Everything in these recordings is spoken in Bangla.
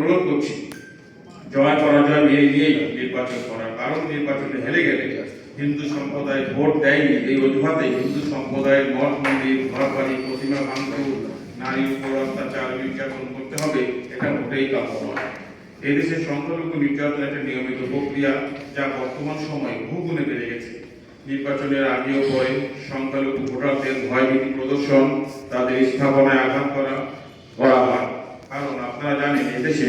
অনুরোধ করছি। জয় পরাজয় নিয়ে নিয়েই নির্বাচন করা কারণ নির্বাচনে হেরে গেলে হিন্দু সম্প্রদায় ভোট দেয়নি, এই অজুহাতে হিন্দু সম্প্রদায়ের মঠ মন্দির ঘর বাড়ি প্রতিমা ভাঙচুর নারীর উপর অত্যাচার, নির্যাতন করতে হবে, এটা মোটেই কাম্য নয়। এদেশে সংখ্যালঘু নির্যাতন একটা নিয়মিত প্রক্রিয়া যা বর্তমান সময়ে বহুগুণে বেড়ে গেছে। নির্বাচনের আগে ও পরে সংখ্যালঘু ভোটারদের ভয়ভীতি প্রদর্শন, তাদের স্থাপনায় আঘাত করা করা আপনারা জানেন এদেশে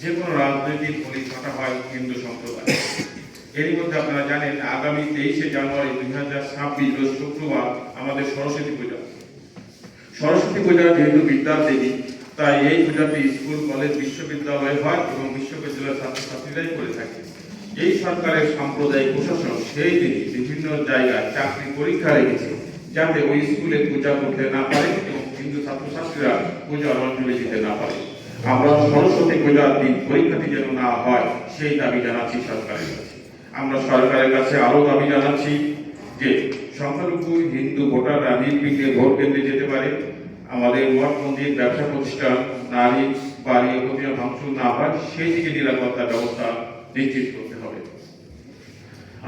যে কোনো রাজনৈতিক পরিঘটা হয় হিন্দু সম্প্রদায়। এরই মধ্যে আপনারা জানেন, আগামী তেইশে জানুয়ারি দুই হাজার ছাব্বিশ শুক্রবার আমাদের সরস্বতী পূজা। সরস্বতী পূজা যেহেতু বিদ্যার দেবী, তাই এই পূজাতে স্কুল, কলেজ, বিশ্ববিদ্যালয় হয় এবং বিশ্ববিদ্যালয়ের ছাত্রছাত্রীরাই করে থাকে। এই সরকারের সাম্প্রদায়িক প্রশাসন সেই দিন বিভিন্ন জায়গায় চাকরি পরীক্ষা রেখেছে যাতে ওই স্কুলে পূজা করতে না পারে এবং হিন্দু ছাত্রছাত্রীরা পূজার অঞ্জলি দিতে না পারে। আমরা সরস্বতী পূজার দিন পরীক্ষাটি যেন না হয়, সেই দাবি জানাচ্ছি সরকারের কাছে। আমরা সরকারের কাছে আরও দাবি জানাচ্ছি যে, সংখ্যালঘু হিন্দু ভোটাররা নির্বিঘ্নে ভোট কেন্দ্রে যেতে পারে। আমাদের মঠ মন্দির, ব্যবসা প্রতিষ্ঠান, নারী বাড়ি প্রতিমা ভাঙচুর না হয়, সেই দিকে নিরাপত্তা ব্যবস্থা নিশ্চিত করতে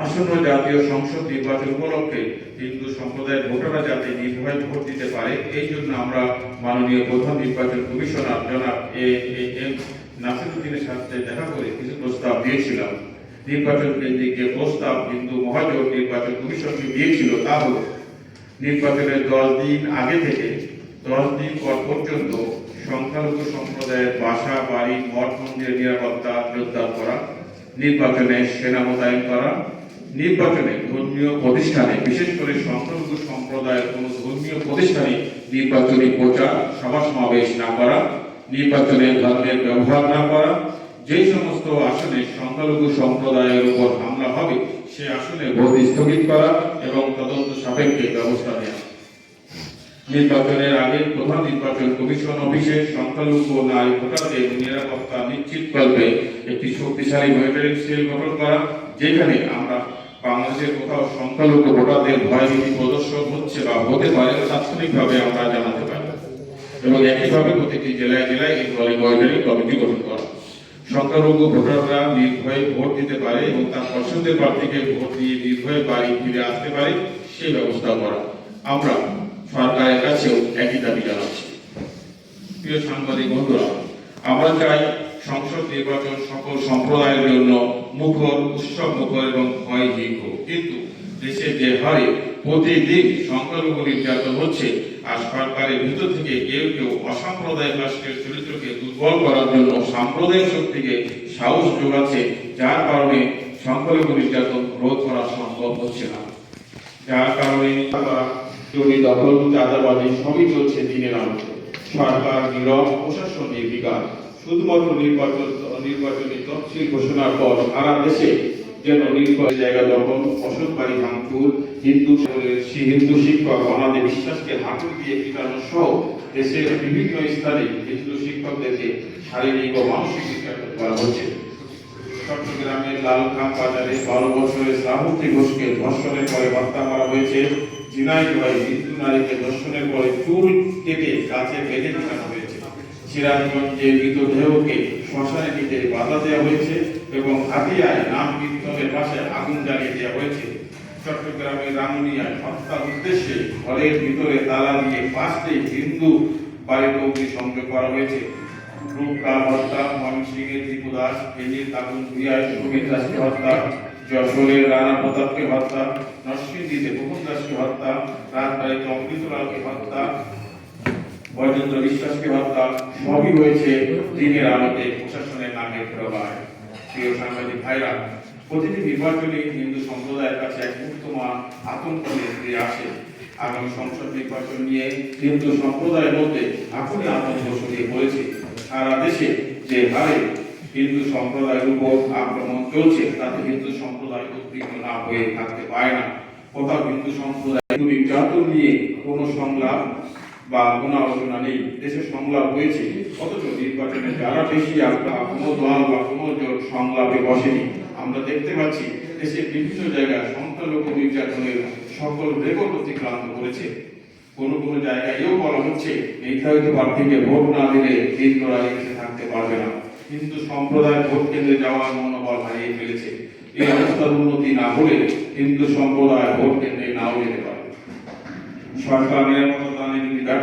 আসন্ন জাতীয় সংসদ নির্বাচন উপলক্ষে হিন্দু সম্প্রদায়ের ভোটাররা যাতে নির্ভয়ে ভোট দিতে পারে, এই জন্য আমরা মাননীয় প্রধান নির্বাচন কমিশনার জনাব এ এম নাসিরুদ্দিনের সাথে দেখা করে কিছু প্রস্তাব দিয়েছিলাম। নির্বাচন কেন্দ্রিক যে প্রস্তাব হিন্দু মহাজোট নির্বাচন কমিশনকে দিয়েছিল তা হল, নির্বাচনের দশ দিন আগে থেকে, দশ দিন পর পর্যন্ত সংখ্যালঘু সম্প্রদায়ের বাসা, বাড়ি, মঠ, মন্দিরের নিরাপত্তা জোরদার করা, নির্বাচনে সেনা মোতায়েন করা নির্বাচনে ধর্মীয় প্রতিষ্ঠানে, বিশেষ করে সংখ্যালঘু সম্প্রদায়ের কোন ধর্মীয় প্রতিষ্ঠানে নির্বাচনী প্রচার, সভা সমাবেশ না করা, নির্বাচনে ধর্মের ব্যবহার না করা, যে সমস্ত আসনে সংখ্যালঘু সম্প্রদায়ের উপর হামলা হবে, সে আসনে ভোট স্থগিত করা এবং তদন্ত সাপেক্ষে ব্যবস্থা নেওয়া। নির্বাচনের আগে প্রধান নির্বাচন কমিশন অফিসে সংখ্যালঘু ও নারী ভোটারদের নিরাপত্তা নিশ্চিতকল্পে একটি শক্তিশালী মনিটরিং সেল গঠন করা, যেখানে আমরা বাংলাদেশের কোথাও সংখ্যালঘু ভোটারদের ভয়ভীতি প্রদর্শন হচ্ছে বা হতে পারে তাৎক্ষণিকভাবে আমরা জানাতে পারি। এবং একইভাবে প্রতিটি জেলায় জেলায় এই মনিটরিং কমিটি গঠন করা। সংখ্যালঘু ভোটাররা নির্ভয়ে ভোট দিতে পারে এবং তার পছন্দের প্রার্থীকে ভোট দিয়ে নির্ভয়ে বাড়ি ফিরে আসতে পারে, সেই ব্যবস্থা করা। আমরা সরকারের কাছেও একই দাবি জানাচ্ছি। প্রিয় সাংবাদিক বন্ধুরা, আমরা চাই সংসদ নির্বাচন সকল সম্প্রদায়ের জন্য মুখর, উৎসব মুখর এবং ভয়হীন হোক। কিন্তু দেশে যে হারে প্রতিদিন সংখ্যালঘু নির্যাতন হচ্ছে আর সরকারের ভিতর থেকে কেউ কেউ অসাম্প্রদায়িক রাষ্ট্রের চরিত্রকে দুর্বল করার জন্য সাম্প্রদায়িক শক্তিকে সাহস যোগাচ্ছে, যার কারণে সংখ্যালঘু নির্যাতন রোধ করা সম্ভব হচ্ছে না। যার কারণে জমি দখল চাঁদাবাজি সবই চলছে দিনের আলোতে সরকার নীরব প্রশাসন নির্বিকার শুধুমাত্র নির্বাচন নির্বাচনী তফসিল ঘোষণার পর সারা দেশে যেন নির্বাচনী জায়গা দখল, অসৎ ভাঙচুর, হিন্দু হিন্দু শিক্ষক আমাদের বিশ্বাসকে হাঁটু দিয়ে পিটানো সহ দেশের বিভিন্ন স্থানে হিন্দু শিক্ষকদেরকে শারীরিক ও মানসিক নির্যাতন করা হচ্ছে। চট্টগ্রামের লালখাম বাজারে বারো বছরের শ্রাবন্তী ঘোষকে ধর্ষণের পরে হত্যা করা হয়েছে। ঝিনাইদহে হিন্দু নারীকে ধর্ষণের পরে চুল কেটে গাছে বেঁধে ঢাকানো হয়েছে। সিরাজগঞ্জে মৃতদেহকে শ্মশানে নিতে বাধা দেওয়া হয়েছে এবং হাতিয়ায় নাম কীর্তনের পাশে আগুন জ্বালিয়ে দেওয়া হয়েছে। চট্টগ্রামের রামুনিয়ায় হত্যার উদ্দেশ্যে ঘরের ভিতরে তালা দিয়ে পাঁচটি হিন্দু বাড়িতে অগ্নি সংযোগ করা হয়েছে। রূপকার হত্যা, ময়মনসিংহের দীপু দাস ফেনীর আগুন ভুইয়ায় সুমিত দাসকে হত্যা, যশোরের রানা প্রতাপকে হত্যা, নরসিংদীতে মোহন দাসকে হত্যা, রাজবাড়িতে অমৃতলালকে হত্যা বৈজেন্দ্র বিশ্বাসকে হত্যা সবই হয়েছে দিনের আলোতে প্রশাসনের নামে প্রবাহ প্রিয় সাংবাদিক ভাইরা, প্রতিটি নির্বাচনে হিন্দু সম্প্রদায়ের কাছে এক বর্তমান আতঙ্ক নিয়ে আসে আগামী সংসদ নির্বাচন নিয়ে হিন্দু সম্প্রদায়ের মধ্যে এখনই আতঙ্ক ছড়িয়ে পড়েছে। সারা দেশে যে হারে হিন্দু সম্প্রদায়ের উপর আক্রমণ চলছে, তাতে হিন্দু সম্প্রদায় উদ্বিগ্ন না হয়ে থাকতে পারে না। কোথাও হিন্দু সম্প্রদায় নির্যাতন নিয়ে কোনো সংলাপ বা কোনো আলোচনা নেই। দেশে সংলাপ হয়েছে অথচ নির্বাচনে যারা বেশি আগ্রহ কোনো দল বা কোনো জোট সংলাপে বসেনি, আমরা দেখতে পাচ্ছি দেশের বিভিন্ন জায়গায় সংখ্যালঘু নির্যাতনের সকল রেকর্ড অতিক্রান্ত করেছে। কোনো কোনো জায়গায় এও বলা হচ্ছে, নির্ধারিত প্রার্থীকে ভোট না দিলে লড়াই এসে থাকতে পারবে না। হিন্দু সম্প্রদায় ভোট কেন্দ্রে যাওয়ার মনোবল হারিয়ে ফেলেছে। এই অবস্থার উন্নতি না হলে হিন্দু সম্প্রদায় ভোট কেন্দ্রে নাও যেতে পারে। সরকার নিরাপত্তা দানে যদি ব্যর্থ